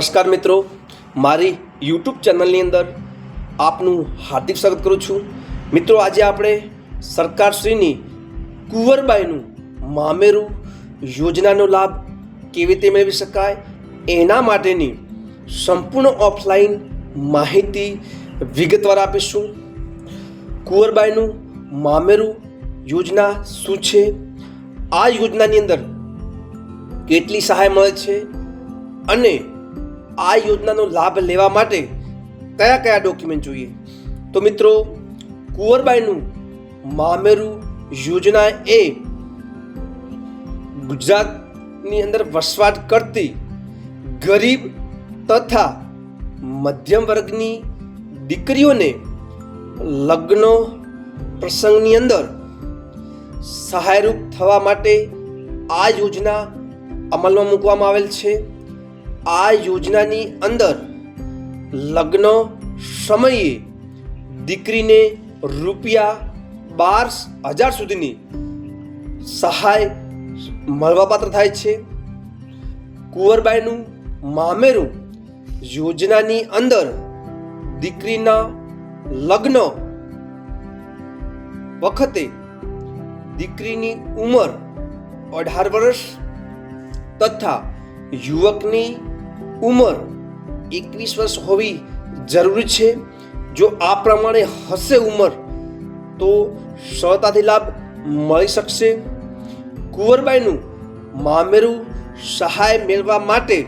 નમસ્કાર મિત્રો. મારી યુટ્યુબ ચેનલની અંદર આપનું હાર્દિક સ્વાગત કરું છું. મિત્રો, આજે આપણે સરકારશ્રીની કુંવરબાઈનું મામેરું યોજનાનો લાભ કેવી રીતે મેળવી શકાય? એના માટેની સંપૂર્ણ ઓફલાઈન માહિતી વિગતવાર આપીશું. કુંવરબાઈનું મામેરું યોજના શું છે? આ યોજનાની અંદર કેટલી સહાય મળે છે? અને આ યોજનાનો લાભ લેવા માટે કયા કયા ડોક્યુમેન્ટ જોઈએ? તો મિત્રો, કુંવરબાઈનું મામેરું યોજના એ ગુજરાતની અંદર વસવાટ કરતી ગરીબ તથા મધ્યમ વર્ગની દીકરીઓને લગ્ન પ્રસંગની અંદર સહાયરૂપ થવા માટે આ યોજના અમલમાં મૂકવામાં આવેલ છે. આ યોજનાની અંદર લગ્ન સમયે દીકરીને રૂપિયા બાર હજાર સુધીની સહાય મળવાપાત્ર થાય છે. કુંવરબાઈનું મામેરું યોજનાની અંદર દીકરીના લગ્ન વખતે દીકરીની ઉંમર અઢાર વર્ષ તથા યુવકની ઉંમર એકવીસ વર્ષ હોવી જરૂરી છે. જો આ પ્રમાણે હશે ઉંમર, તો સરળતાથી લાભ મળી શકશે. કુંવરબાઈનું મામેરું સહાય મેળવવા માટે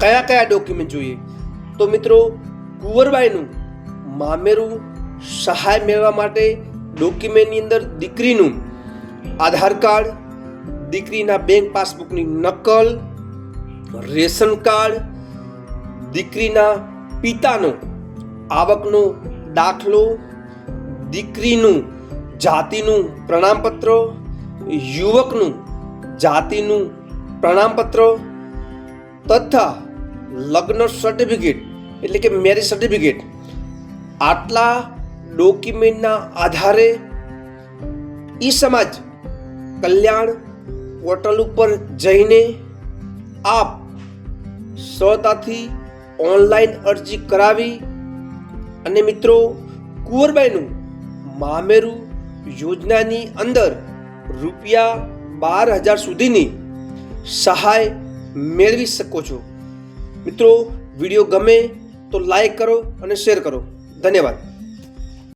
કયા કયા ડોક્યુમેન્ટ જોઈએ? તો મિત્રો, કુંવરબાઈનું મામેરું સહાય મેળવવા માટે ડોક્યુમેન્ટની અંદર દીકરીનું આધાર કાર્ડ, દીકરીના બેંક પાસબુકની નકલ રેશન કાર્ડ, દીકરીના પિતાનો આવકનો દાખલો, દીકરીનું જાતિનું પ્રમાણપત્ર, યુવકનું જાતિનું પ્રમાણપત્ર તથા લગ્ન સર્ટિફિકેટ એટલે કે મેરેજ સર્ટિફિકેટ આટલા ડોક્યુમેન્ટના આધારે ઈ સમાજ કલ્યાણ પોર્ટલ ઉપર જઈને આપ સરળતાથી ઓનલાઈન અરજી કરાવી અને મિત્રો, કુંવરબાઈનું મામેરું યોજનાની અંદર રૂપિયા બાર હજાર સુધીની સહાય મેળવી શકો છો. મિત્રો, વીડિયો ગમે તો લાઈક કરો અને શેર કરો. ધન્યવાદ.